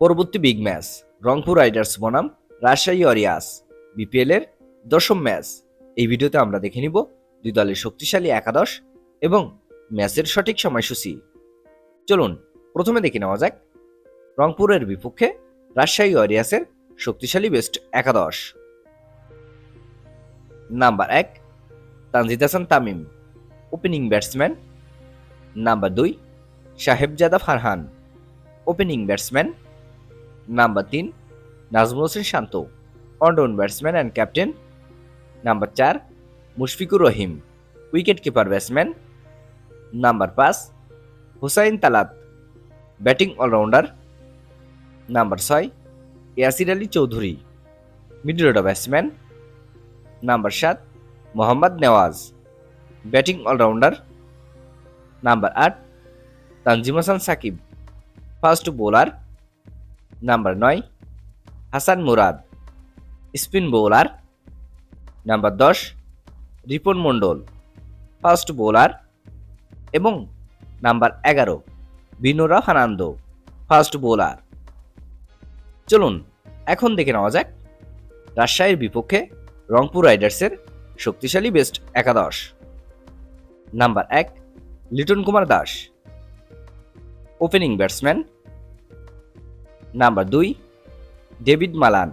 পরবর্তী big match, Rangpur Riders বনাম, Rajshahi aureus BPL এর দশম ম্যাচ। এই ভিডিওতে আমরা দেখে নিব দুই দলের শক্তিশালী একাদশ এবং ম্যাচের সঠিক সময়সূচি। চলুন, প্রথমে দেখে নেওয়া যাক রংপুরের বিপক্ষে রাজশাহী ওয়ারিয়ার্সের শক্তিশালী বেস্ট একাদশ। নাম্বার এক, Tanzid Hasan Tamim, opening batsman. Number দুই, Sahibzada Farhan, opening batsman. Number তিন, Najmul Hossain Shanto one down batsman and captain. Number চার, Mushfiqur Rahim, wicket keeper batsman. Number পাঁচ, Hussain Talat, batting allrounder. Number ছয়, Yasir Ali Chowdhury, middle order batsman. Number সাত, Mohammad Nawaz, batting allrounder. Number আট, Tanzim Hasan Sakib first bowler. Number নয়, Hasan Murad, spin bowler. Number দশ, Ripon Mondal first bowler. এবং number এগারো, Binura ফানান্দো first bowler. চলুন, এখন দেখে নেওয়া যাক রাজশাহীর বিপক্ষে রংপুর রাইডার্সের শক্তিশালী বেস্ট একাদশ। নাম্বার এক, Liton Kumar Das, opening batsman. Number দুই David Malan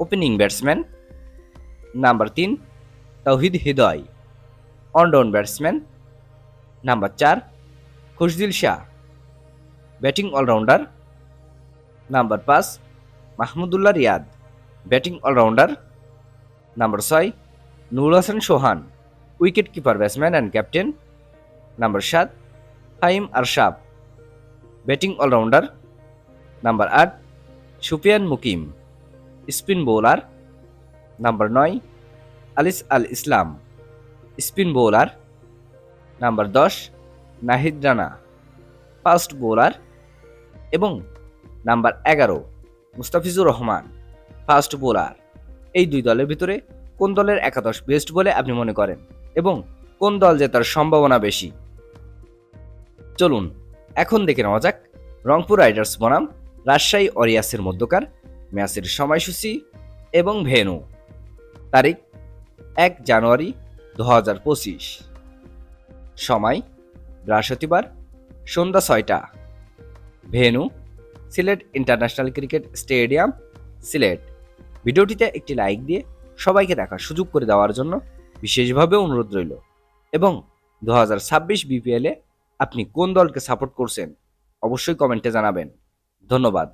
opening batsman number তিন Towhid Hridoy one down batsman number চার Khushdil Shah batting allrounder number পাঁচ Mahmudullah Riyad batting allrounder number ছয় Nurul Hasan Sohan wicket keeper batsman and captain number সাত ফাহিম আরশাব batting allrounder number আট, Sufiyan Muqeem, spin bowler. Number নয়, Alis Al Islam, spin bowler. Number দশ, Nahid Rana, fast bowler. এবং number এগারো, Mustafizur Rahman, fast bowler. এই দুই দলের ভিতরে কোন দলের একাদশ বেস্ট বলে আপনি মনে করেন? এবং কোন দল জেতার সম্ভাবনা বেশি? চলুন, এখন দেখে নেওয়া যাক রংপুর রাইডার্স বনাম রাজশাহী অরিয়াসের মধ্যকার, ম্যাচের সময়সূচি এবং ভেনু তারিখ এক জানুয়ারি দু হাজার পঁচিশ। সময় বৃহস্পতিবার সন্ধ্যা ছয়টা। Venue Sylhet international cricket stadium Sylhet. ভিডিওটিতে একটি লাইক দিয়ে সবাইকে দেখার সুযোগ করে দেওয়ার জন্য বিশেষভাবে অনুরোধ রইল। এবং দু হাজার ছাব্বিশ বিপিএলে আপনি কোন দলকে সাপোর্ট করছেন অবশ্যই কমেন্টে জানাবেন। ধন্যবাদ।